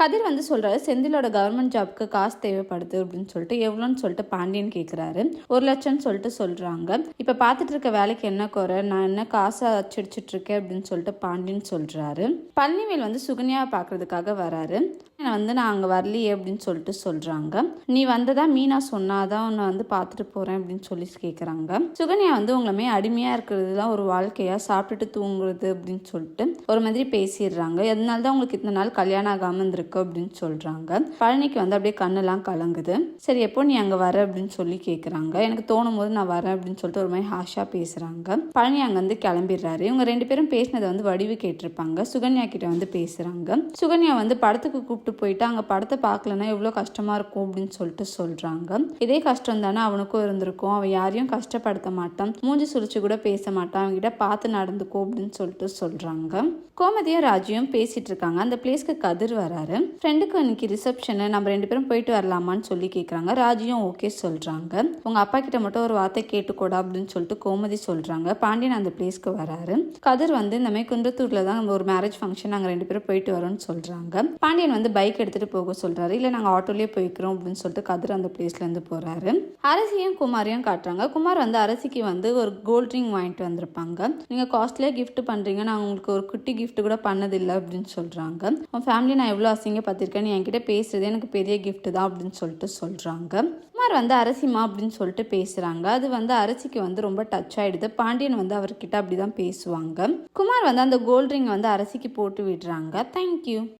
கதிர் வந்து சொல்கிறாரு செந்திலோட கவர்மெண்ட் ஜாப்க்கு காசு தேவைப்படுது அப்படின்னு சொல்லிட்டு எவ்வளோன்னு சொல்லிட்டு பாண்டியன் கேட்குறாரு ஒரு லட்சம்னு சொல்லிட்டு சொல்கிறாங்க இப்போ பார்த்துட்டு இருக்க வேலைக்கு என்ன குறை? நான் என்ன காசை அச்சடிச்சிட்டு இருக்கேன்? அப்படின்னு சொல்லிட்டு பாண்டியன் சொல்கிறாரு பழனிவேல் வந்து சுகன்யாவை பார்க்கறதுக்காக வராரு. நான் வந்து நான் அங்கே வரலையே அப்படின்னு சொல்லிட்டு சொல்கிறாங்க நீ வந்ததா மீனா சொன்னாதான் உன்னை வந்து பார்த்துட்டு போகிறேன் அப்படின்னு சொல்லி கேட்குறாங்க சுகன்யா வந்து உங்களுமே அடிமையாக இருக்கிறதுலாம் ஒரு வாழ்க்கையாக சாப்பிட்டுட்டு தூங்குறது அப்படின்னு சொல்லிட்டு ஒரு மாதிரி பேசிடுறாங்க. அதனால தான் உங்களுக்கு இத்தனை நாள் கல்யாணம் ஆகாமல் இருந்திருக்கு அப்படின்னு சொல்கிறாங்க பழனிக்கு வந்து அப்படியே கண்ணெல்லாம் கலங்குது. சரி எப்போ நீ அங்கே வர அப்படின்னு சொல்லி கேட்குறாங்க எனக்கு தோணும் போது நான் வரேன் அப்படின்னு சொல்லிட்டு ஒரு மாதிரி ஹாஷாக பேசுகிறாங்க பழனி அங்கேருந்து கிளம்பிடுறாரு. இவங்க ரெண்டு பேரும் பேசினதை வந்து வடிவு கேட்டிருப்பாங்க. சுகன்யா கிட்ட வந்து பேசுகிறாங்க சுகன்யா வந்து படத்துக்கு கூப்பிட்டு போயிட்டு அங்கே படத்தை பார்க்கலன்னா எவ்வளோ கஷ்டமாக இருக்கும்? அப்படின்னு சொல்லிட்டு சொல்கிறாங்க இதே கஷ்டம் தானே அவனுக்கும் இருந்திருக்கும். அவன் யாரையும் கஷ்டப்படுத்த மாட்டான். மூஞ்சி சுழிச்சு கூட பேச மாட்டான். அவன்கிட்ட பார்த்து நடந்துக்கோ அப்படின்னு சொல்லிட்டு சொல்கிறாங்க கோமதியும் ராஜியும் பேசிட்டு இருக்காங்க. அந்த பிளேஸ்க்கு கதிர் வராரு. ஃப்ரெண்டுக்கு இன்னைக்கு ரிசப்ஷனு நம்ம ரெண்டு பேரும் போயிட்டு வரலாமான்னு சொல்லி கேட்குறாங்க ராஜியும் ஓகே சொல்கிறாங்க உங்கள் அப்பா கிட்ட மட்டும் ஒரு வார்த்தை கேட்டுக்கூடா அப்படின்னு சொல்லிட்டு கோமதி சொல்கிறாங்க பாண்டியன் அந்த பிளேஸ்க்கு வராரு. கதிர் வந்து இந்த மாதிரி குன்றத்தூரில் தான் நம்ம ஒரு மேரேஜ் ஃபங்க்ஷன் நாங்கள் ரெண்டு பேரும் போயிட்டு வரோம்னு சொல்கிறாங்க பாண்டியன் வந்து பைக் எடுத்துகிட்டு போக சொல்கிறாரு இல்லை நாங்கள் ஆட்டோலேயே போய்க்கிறோம் அப்படின்னு சொல்லிட்டு கதிர் அந்த பிளேஸ்லேருந்து போகிறாரு அரசியும் குமாரியும் காட்டுறாங்க. குமார் வந்து அரசிக்கு வந்து ஒரு கோல்ட் ரிங் வாங்கிட்டு வந்திருப்பாங்க. நீங்கள் காஸ்ட்லியாக கிஃப்ட் பண்ணுறீங்க நான் உங்களுக்கு ஒரு குட்டி கிஃப்ட் கூட பண்ணதில்லை அப்படின்னு சொல்கிறாங்க உன் ஃபேமிலி நான் எவ்வளோ அசிங்கப்பட்டிருக்கேன்னு என்கிட்ட பேசுறது எனக்கு பெரிய கிஃப்ட் தான் அப்படின்னு சொல்லிட்டு சொல்கிறாங்க குமார் வந்து அரசிமா அப்படின்னு சொல்லிட்டு பேசுகிறாங்க அது வந்து அரசிக்கு வந்து ரொம்ப டச் ஆகிடுது பாண்டியன் வந்து அவர்கிட்ட அப்படி தான் பேசுவாங்க. குமார் வந்து அந்த கோல்ட் ரிங் வந்து அரசிக்கு போட்டு விடுறாங்க. தேங்க்யூ